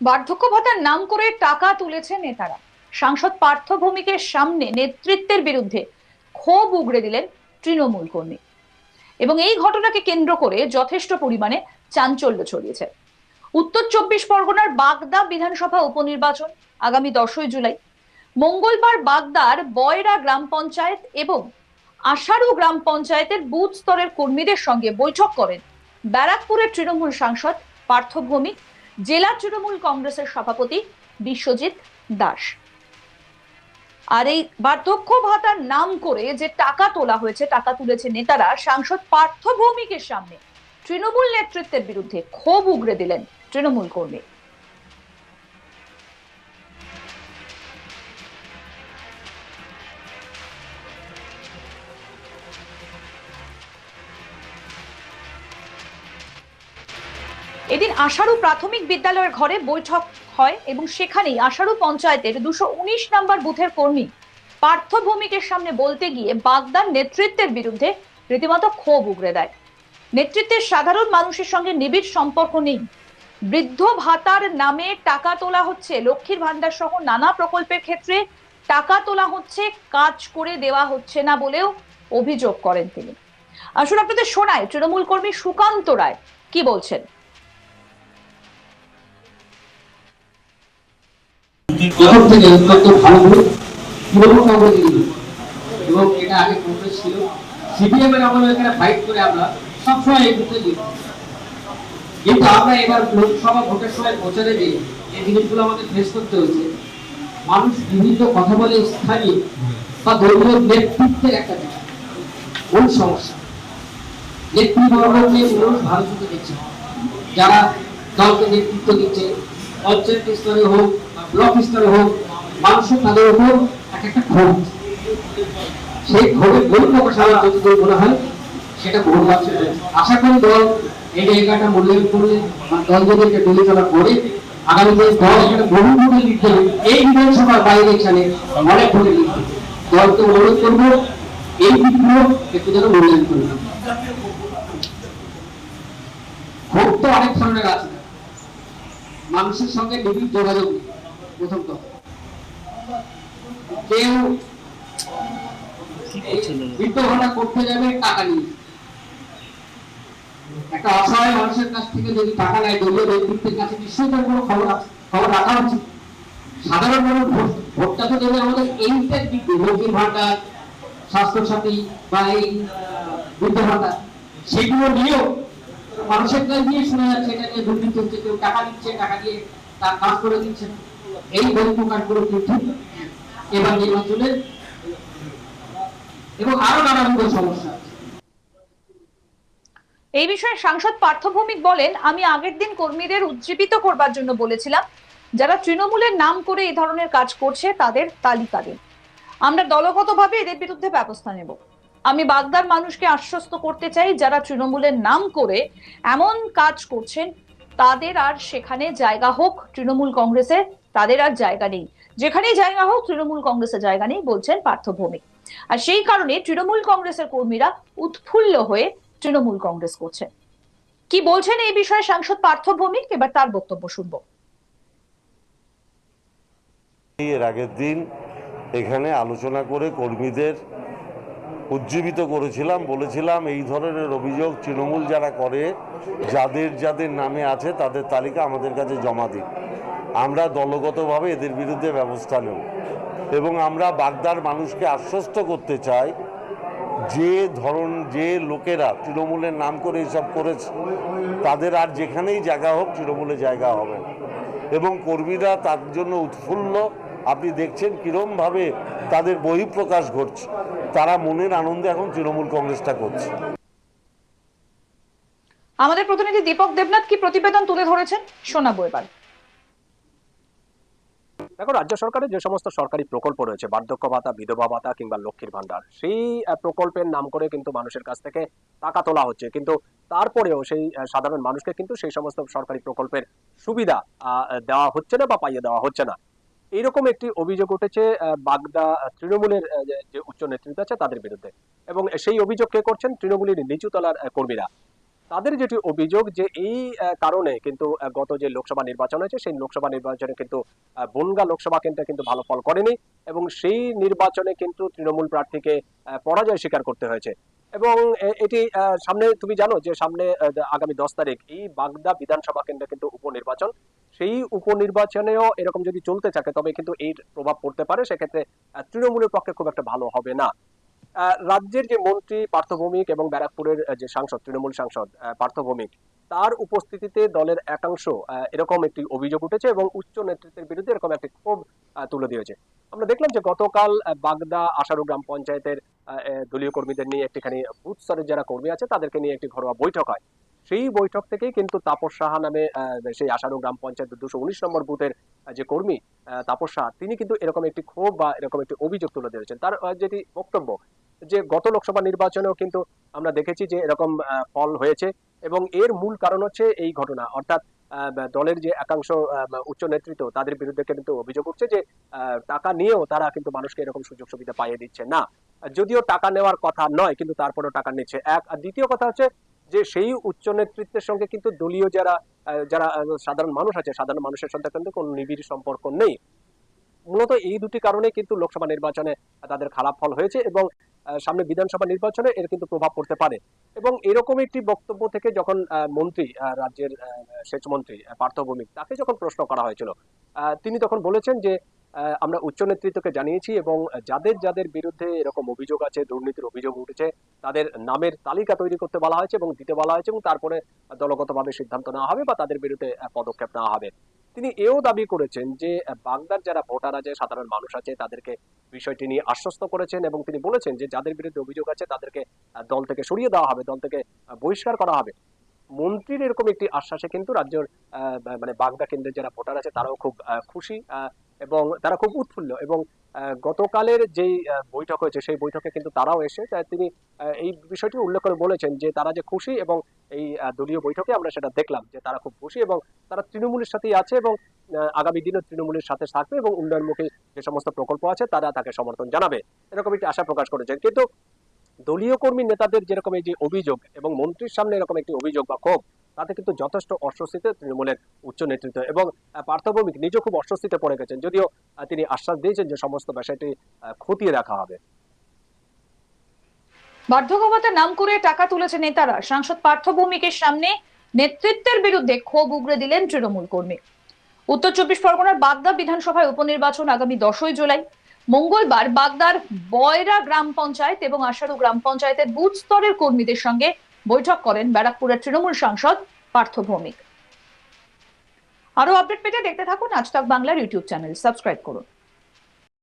বার্ধক্য ভাতার নাম করে টাকা তুলেছে নেতারা। সাংসদ পার্থ ভৌমিকের সামনে নেতৃত্বের বিরুদ্ধে ক্ষোভ উগড়ে দিলেন তৃণমূল কর্মী। এবং এই ঘটনাকে কেন্দ্র করে যথেষ্ট পরিমাণে চাঞ্চল্য ছড়িয়েছে। উত্তর চব্বিশ পরগনার বাগদা বিধানসভা উপনির্বাচন আগামী দশই জুলাই, মঙ্গলবার বাগদার বয়রা গ্রাম পঞ্চায়েত এবং আষাঢ়ু গ্রাম পঞ্চায়েতের বুথ স্তরের কর্মীদের সঙ্গে বৈঠক করেন ব্যারাকপুরের তৃণমূল সাংসদ পার্থ ভৌমিক। জেলা তৃণমূল কংগ্রেসের সভাপতি বিশ্বজিৎ দাস। আর এই বার্ধক্য ভাতার নাম করে যে টাকা তোলা হয়েছে, টাকা তুলেছে নেতারা, সাংসদ পার্থ ভৌমিকের সামনে তৃণমূল নেতৃত্বের বিরুদ্ধে ক্ষোভ উগড়ে দিলেন তৃণমূল কর্মী। এদিন আশারু প্রাথমিক বিদ্যালয়ের ঘরে বৈঠক হয় এবং সেখানেই আশারু পঞ্চায়েতের দুশো উনিশ নম্বর বুথের কর্মী পার্থ ভৌমিকের সামনে বলতে গিয়ে বাগদার নেতৃত্বের বিরুদ্ধে রীতিমতো ক্ষোভ উগড়ে দেয়। নেতৃত্বের সাধারণ মানুষের সঙ্গে নিবিড় সম্পর্ক নেই। বৃদ্ধ ভাতার নামে টাকা তোলা হচ্ছে লক্ষ্মীর ভান্ডার সহ নানা প্রকল্পের ক্ষেত্রে। টাকা তোলা হচ্ছে, কাজ করে দেওয়া হচ্ছে না বলেও অভিযোগ করেন তিনি। আসলে আপনাদের শোনায় তৃণমূল কর্মী সুকান্ত রায় কি বলছেন? থেকে অত্যন্ত ভালো তৃণমূল কংগ্রেস এবং এটা আগে কংগ্রেস ছিল? সিপিএম এর আমলে এখানে ফাইট করে আমরা সবসময় কিন্তু আমরা এবার লোকসভা ভোটের সময় এই জিনিসগুলো আমাদের ফেস করতে মানুষ বিভিন্ন কথা বলে স্থানীয় বা দলীয় নেতৃত্বের একটা বিষয়। মূল সমস্যা। নেতৃবর্গকে মানুষ ভালো চোখে দেখছে। যারা দলকে নেতৃত্ব দিচ্ছে পঞ্চায়েত স্তরে হোক, ব্লক স্তরে হোক মানুষের তাদের উপর এক একটা ক্ষোভ। সেই ক্ষোভের প্রকাশ যতদূর মনে হয়, সেটা আশা করি দল এই জায়গাটা মূল্যায়ন করলে দল যদি করে দল এখানে বহু ভোটে লিখতে এই বিধানসভার বাইরে এখানে অনেক ভোটে লিখতে। দলকে অনুরোধ করব, এই দিকগুলো একটু যেন মূল্যায়ন করবে ক্ষোভ তো অনেক ধরনের আছে। মানুষের সঙ্গে নিবিড় যোগাযোগ প্রথম কথা। কেউ বিদ্যমানা করতে যাবে টাকা নিয়ে একটা অসহায় মানুষের কাছ থেকে যদি টাকা নেয় দলীয় নেতৃত্বের কাছে নিশ্চয়ই তার কোনো খবর খবর রাখা উচিত। সাধারণ মানুষ ভোট ভোটটা তো দেবে আমাদের এইটার দিক লক্ষ্মীর ভান্ডার স্বাস্থ্য সাথী বা এই বৃদ্ধ ভান্ডার সেগুলো নিয়েও মানুষের কাছ দিয়ে শোনা যাচ্ছে, এটা নিয়ে দুর্নীতি হচ্ছে, কেউ টাকা দিচ্ছে, টাকা দিয়ে তার কাজ করে দিচ্ছে এই বই প্রকাশগুলো কিন্তু এবার নির্বাচনের এবং আরও নানাবিধ সমস্যা এই বিষয়ে সাংসদ পার্থ ভৌমিক বলেন, আমি আগের দিন কর্মীদের উজ্জীবিত করবার জন্য বলেছিলাম, যারা তৃণমূলের নাম করে এই ধরনের কাজ করছে, তাদের তালিকা দিন। আমরা দলগতভাবে এদের বিরুদ্ধে ব্যবস্থা নেব। আমি বাগদার মানুষকে আশ্বস্ত করতে চাই, যারা তৃণমূলের নাম করে এমন কাজ করছেন, তাদের আর সেখানে জায়গা হোক তৃণমূল কংগ্রেসে, তাদের আর জায়গা নেই। যেখানেই জায়গা হোক, তৃণমূল কংগ্রেসে জায়গা নেই বলছেন পার্থ ভৌমিক। আর সেই কারণে তৃণমূল কংগ্রেসের কর্মীরা উৎফুল্ল হয়ে তৃণমূল কংগ্রেস করছে কি বলছেন এই বিষয়ে সাংসদ পার্থ ভৌমিক? এবার তার বক্তব্য শুনব। এর আগের দিন এখানে আলোচনা করে কর্মীদের উজ্জীবিত করেছিলাম, বলেছিলাম, এই ধরনের অভিযোগ তৃণমূল যারা করে, যাদের যাদের নামে আছে, তাদের তালিকা আমাদের কাছে জমা দিন। আমরা দলগতভাবে এদের বিরুদ্ধে ব্যবস্থা নেব। এবং আমরা বাগদার মানুষকে আশ্বস্ত করতে চাই, যে ধরন, যে লোকেরা তৃণমূলের নাম করে এসব করেছে, তাদের আর যেখানেই জায়গা হোক, তৃণমূলে জায়গা হবে এবং কর্মীরা তার জন্য উৎফুল্ল আপনি দেখছেন কীরমভাবে তাদের বহিঃপ্রকাশ ঘটছে। তারা মনের আনন্দে এখন তৃণমূল কংগ্রেসটা করছে। আমাদের প্রতিনিধি দীপক দেবনাথ কি প্রতিবেদন তুলে ধরেছেন? শোনাবো এবার। দেখো রাজ্য সরকারের যে সমস্ত সরকারি প্রকল্প রয়েছে বার্ধক্য ভাতা বিধবা ভাতা কিংবা লক্ষ্মীর ভান্ডার সেই প্রকল্পের নাম করে কিন্তু মানুষের কাছ থেকে টাকা তোলা হচ্ছে। কিন্তু তারপরেও সেই সাধারণ মানুষকে কিন্তু সেই সমস্ত সরকারি প্রকল্পের সুবিধা আহ, দেওয়া হচ্ছে না বা পাইয়ে দেওয়া হচ্ছে না। এইরকম একটি অভিযোগ উঠেছে বাগদা তৃণমূলের যে- উচ্চ নেতৃত্ব আছে তাদের বিরুদ্ধে। এবং সেই অভিযোগ কে করছেন? তৃণমূলের নিচু তলার কর্মীরা। তাদের যেটি অভিযোগ যে এই কারণে কিন্তু গত যে লোকসভা নির্বাচন হয়েছে, সেই লোকসভা নির্বাচনে কিন্তু বনগা লোকসভা কেন্দ্রে কিন্তু ভালো ফল করেনি এবং সেই নির্বাচনে কিন্তু তৃণমূল প্রার্থীকে পরাজয় স্বীকার করতে হয়েছে। এবং এটি সামনে তুমি জানো যে সামনে আগামী দশ তারিখ এই বাগদা বিধানসভা কেন্দ্রে কিন্তু উপনির্বাচন। সেই উপনির্বাচনেও এরকম যদি চলতে থাকে, তবে কিন্তু এর প্রভাব পড়তে পারে। সেক্ষেত্রে তৃণমূলের পক্ষে খুব একটা ভালো হবে না। রাজ্যের যে মন্ত্রী পার্থভৌমিক এবং ব্যারাকপুরের যে সাংসদ, তৃণমূল সাংসদ পার্থভৌমিক তার উপস্থিতিতে দলের একাংশ এরকম একটি অভিযোগ উঠেছে এবং উচ্চ নেতৃত্বের বিরুদ্ধে এরকম একটি ক্ষোভ তুলে দিয়েছে। আমরা দেখলাম যে গতকাল বাগদা, আশারু গ্রাম পঞ্চায়েতের দলীয় কর্মীদের নিয়ে একটিখানি বুথ স্তরের যারা কর্মী আছে, তাদেরকে নিয়ে একটি ঘরোয়া বৈঠক হয়। সেই বৈঠক থেকেই কিন্তু তাপস সাহা নামে সেই আশারু গ্রাম পঞ্চায়েত দুশো উনিশ নম্বর বুথের যে কর্মী তাপস সাহা, তিনি কিন্তু এরকম একটি ক্ষোভ বা এরকম একটি অভিযোগ তুলে দিয়েছেন তার যেটি বক্তব্য, যে গত লোকসভা নির্বাচনেও কিন্তু আমরা দেখেছি যে এরকম ফল হয়েছে এবং এর মূল কারণ হচ্ছে এই ঘটনা। অর্থাৎ দলের যে একাংশ উচ্চ নেতৃত্ব, তাদের বিরুদ্ধে কিন্তু অভিযোগ উঠছে যে টাকা নিয়েও তারা কিন্তু মানুষকে এরকম সুযোগ সুবিধা পাইয়ে দিচ্ছে না। যদিও টাকা নেওয়ার কথা নয়, কিন্তু তারপরেও টাকা নিচ্ছে। এক, আর দ্বিতীয় কথা হচ্ছে যে, সেই উচ্চ নেতৃত্বের সঙ্গে কিন্তু দলীয় যারা যারা সাধারণ মানুষ আছে, সাধারণ মানুষের সাথে কিন্তু কোনো নিবিড় সম্পর্ক নেই। মূলত এই দুটি কারণে কিন্তু লোকসভা নির্বাচনে তাদের খারাপ ফল হয়েছে এবং সামনে বিধানসভা নির্বাচনে এর কিন্তু প্রভাব পড়তে পারে। এবং এরকম একটি বক্তব্য থেকে যখন মন্ত্রী রাজ্যের সেচ মন্ত্রী পার্থ ভৌমিক, তাকে যখন প্রশ্ন করা হয়েছিল তিনি তখন বলেছেন যে আমরা উচ্চ নেতৃত্বকে জানিয়েছি এবং যাদের যাদের বিরুদ্ধে এরকম অভিযোগ আছে, দুর্নীতির অভিযোগ উঠেছে, তাদের নামের তালিকা তৈরি করতে বলা হয়েছে এবং দিতে বলা হয়েছে এবং তারপরে দলগতভাবে সিদ্ধান্ত নেওয়া হবে বা তাদের বিরুদ্ধে পদক্ষেপ নেওয়া হবে। তিনি এও দাবি করেছেন যে বাগদার যারা ভোটার আছে, সাধারণ মানুষ আছে, তাদেরকে বিষয়টি নিয়ে আশ্বস্ত করেছেন এবং তিনি বলেছেন যে, যাদের বিরুদ্ধে অভিযোগ আছে, তাদেরকে দল থেকে সরিয়ে দেওয়া হবে, দল থেকে বহিষ্কার করা হবে। মন্ত্রীর এরকম একটি আশ্বাসে কিন্তু রাজ্যের মানে বাগদা কেন্দ্রের যারা ভোটার আছে, তারাও খুব খুশি এবং তারা খুব উৎফুল্ল এবং গতকালের যেই বৈঠক হয়েছে, সেই বৈঠকে কিন্তু তারাও এসে তিনি এই বিষয়টি উল্লেখ করে বলেছেন যে তারা যে খুশি এবং এই দলীয় বৈঠকে আমরা সেটা দেখলাম যে তারা খুব খুশি এবং তারা তৃণমূলের সাথেই আছে এবং আগামী দিনে তৃণমূলের সাথে থাকবে এবং উন্নয়নমুখী যে সমস্ত প্রকল্প আছে, তারা তাকে সমর্থন জানাবে। এরকম একটি আশা প্রকাশ করেছেন। কিন্তু দলীয় কর্মী নেতাদের যেরকম এই যে অভিযোগ এবং মন্ত্রীর সামনে এরকম একটি অভিযোগ বা ক্ষোভ তাতে কিন্তু যথেষ্ট অস্বস্তিতে তৃণমূলের উচ্চ নেতৃত্ব এবং আহ, পার্থ ভৌমিক নিজে খুব অস্বস্তিতে পড়ে গেছেন। যদিও তিনি আশ্বাস দিয়েছেন যে সমস্ত বিষয়টি খতিয়ে দেখা হবে। বার্ধক্যভাতার নাম করে টাকা তুলেছে নেতারা। সাংসদ পার্থ ভৌমিকের সামনে নেতৃত্বের বিরুদ্ধে ক্ষোভ উগরে দিলেন তৃণমূল কর্মী। উত্তর চব্বিশ পরগনার বাগদা বিধানসভায় উপনির্বাচন আগামী দশই জুলাই। মঙ্গলবার বাগদার বয়রা গ্রাম পঞ্চায়েত এবং আশারু গ্রাম পঞ্চায়েতের বুথ স্তরের কর্মীদের সঙ্গে বৈঠক করেন ব্যারাকপুরের তৃণমূল সাংসদ পার্থ ভৌমিক। আরও আপডেট পেতে দেখতে থাকুন আজ বাংলার ইউটিউব চ্যানেল। সাবস্ক্রাইব করুন।